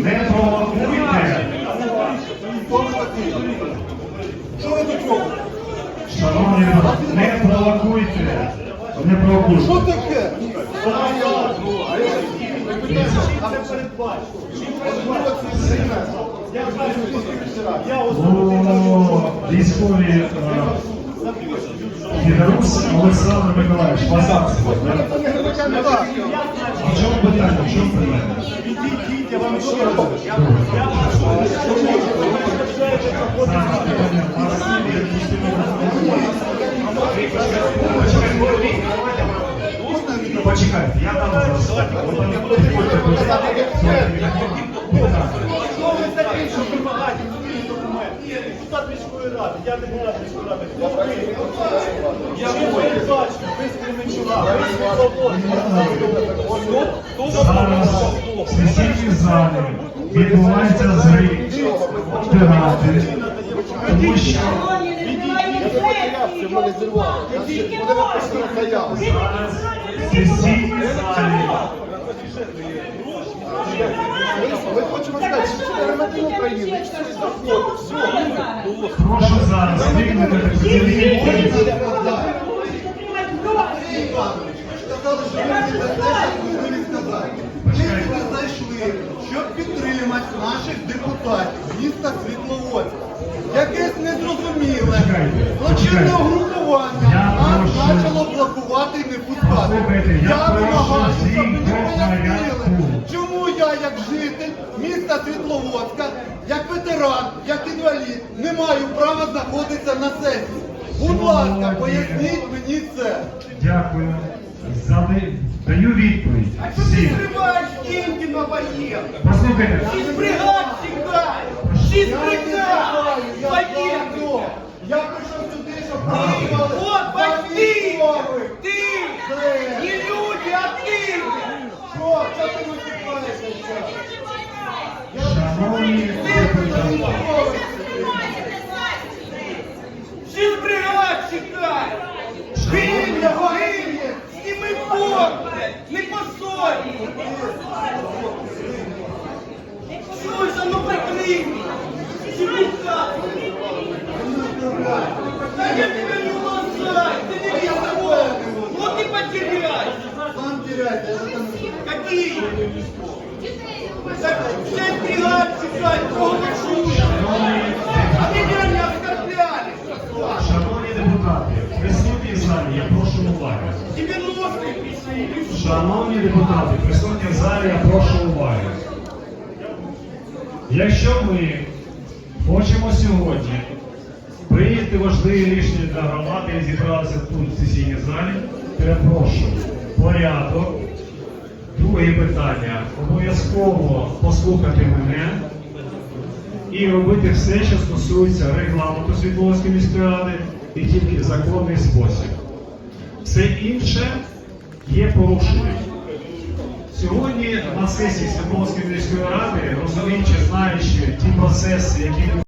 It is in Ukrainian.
Не провокуйте. Що ви до чого? Шановні, не провокуйте. Не Що провокуйте. таке? О, військові Білорус Олександр Миколаївич, Базарський. В чому питання? В чому питання? Зараз питання в нас. Почекайте, я дам такі, що вимагаєте мені документи? Депутат міської ради, я міської ради. Я не бачу, ви з Кременчуга, ви з Світловодська. Зараз в сесійній залі відбувається зрив ради, тому що Ми хочемо сказати, що це громадян України. прошу зараз викликати. Сказали, що ви не знаєте, що ви не сказали. Ми сюди зайшли, щоб підтримати наших депутатів міста Світловодська. Якесь незрозуміле злочинне угрупування нас почало блокувати і не пускати. Я вимагаю, щоб по пояснили, чому я, як житель міста Світловодська, як ветеран, як інвалід, не маю права знаходитися на сесії. Будь ласка, поясніть мені. Дякую. Зали- Даю відповідь. Всім. Триваєш деньги на воєнну. Послухайте, Шість бригад тікає! Шість бригад! Воєнну! Я прийшов сюди, щоб Ти, от за батьки! Ти! Не люди, а ти! Що? Що ти виступаєш? шановні депутати, Шість шановні депутати, присутні в залі, я прошу уваги. 90-е пришли! Шановні депутати, присутні в залі, я прошу уваги. Якщо ми хочемо сьогодні прийняти важливі рішення для громади і зібралися тут в сесійній залі, перепрошую, порядок. Друге питання. Обов'язково послухати мене і робити все, що стосується регламенту Світловської міської ради і тільки законний спосіб. Все інше є порушенням. Сьогодні на сесії Світловської міської ради, розуміючи, знаючи ті процеси, які